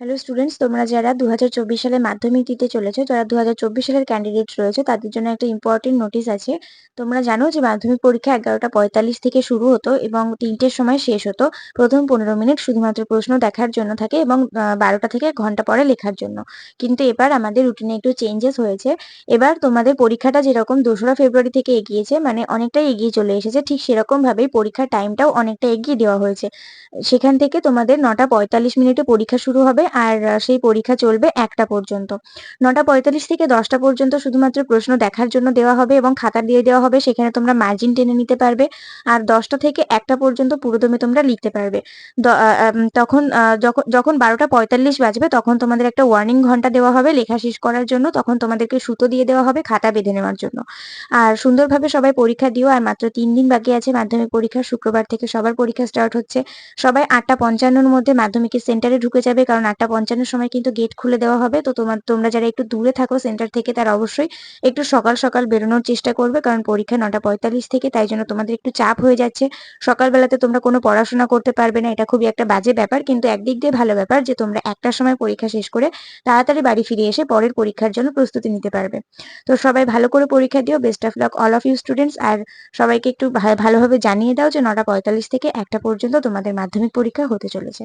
Hello students তোমরা যারা দু সালে মাধ্যমিক দিতে চলেছো, যারা দু হাজার চব্বিশ সালের ক্যান্ডিডেট রয়েছে, তাদের জন্য একটা ইম্পর্টেন্ট নোটিশ আছে। তোমরা জানো যে মাধ্যমিক পরীক্ষা এগারোটা পঁয়তাল্লিশ থেকে শুরু হতো এবং তিনটের সময় শেষ হতো। প্রথম পনেরো মিনিট শুধুমাত্র প্রশ্ন দেখার জন্য থাকে এবং বারোটা থেকে ঘণ্টা পরে লেখার জন্য। কিন্তু এবার আমাদের রুটিনে একটু চেঞ্জেস হয়েছে। এবার তোমাদের পরীক্ষাটা যেরকম দোসরা ফেব্রুয়ারি থেকে এগিয়েছে মানে অনেকটাই এগিয়ে চলে এসেছে, ঠিক সেরকম ভাবেই পরীক্ষার টাইমটাও অনেকটা এগিয়ে দেওয়া হয়েছে। সেখান থেকে তোমাদের নটা পঁয়তাল্লিশ মিনিটে পরীক্ষা শুরু হবে আর সেই পরীক্ষা চলবে একটা পর্যন্ত। নটা পঁয়তাল্লিশ থেকে দশটা পর্যন্ত শুধুমাত্র প্রশ্ন দেখার জন্য দেওয়া হবে এবং খাতা দিয়ে দেওয়া হবে, সেখানে তোমরা মার্জিন টেনে নিতে পারবে। আর দশটা থেকে একটা পর্যন্ত পুরোদমে তোমরা লিখতে পারবে। তখন যখন বারোটা পঁয়তাল্লিশ বাজবে, তখন তোমাদের একটা ওয়ার্নিং ঘণ্টা দেওয়া হবে, লেখা শেষ করার জন্য। তখন তোমাদেরকে সুতো দিয়ে দেওয়া হবে, খাতা বেঁধে নেওয়ার জন্য। আর সুন্দরভাবে সবাই পরীক্ষা দিও, আর মাত্র তিন দিন বাকি আছে, মাধ্যমিক পরীক্ষা, শুক্রবার থেকে সবার পরীক্ষা স্টার্ট হচ্ছে। সবাই আটটা পঞ্চান্নর মধ্যে মাধ্যমিকের সেন্টারে ঢুকে যাবে, কারণ আটটা পঞ্চান্নর সময় কিন্তু গেট খুলে দেওয়া হবে। তো তোমার, তোমরা যারা একটু দূরে থাকো সেন্টার থেকে, তারা অবশ্যই একটু সকাল সকাল বেরোনোর চেষ্টা করবে, কারণ পরীক্ষা নটা পঁয়তাল্লিশ থেকে, তাই জন্য তোমাদের একটু চাপ হয়ে যাচ্ছে। সকালবেলাতে তোমরা কোনো পড়াশোনা করতে পারবে না, এটা খুবই একটা বাজে ব্যাপার, কিন্তু একদিক দিয়ে ভালো ব্যাপার যে তোমরা একটার সময় পরীক্ষা শেষ করে তাড়াতাড়ি বাড়ি ফিরে এসে পরের পরীক্ষার জন্য প্রস্তুতি নিতে পারবে। তো সবাই ভালো করে পরীক্ষা দিও best of luck all of you students আর সবাইকে একটু ভালোভাবে জানিয়ে দাও যে নটা পঁয়তাল্লিশ থেকে একটা পর্যন্ত তোমাদের মাধ্যমিক পরীক্ষা হতে চলেছে।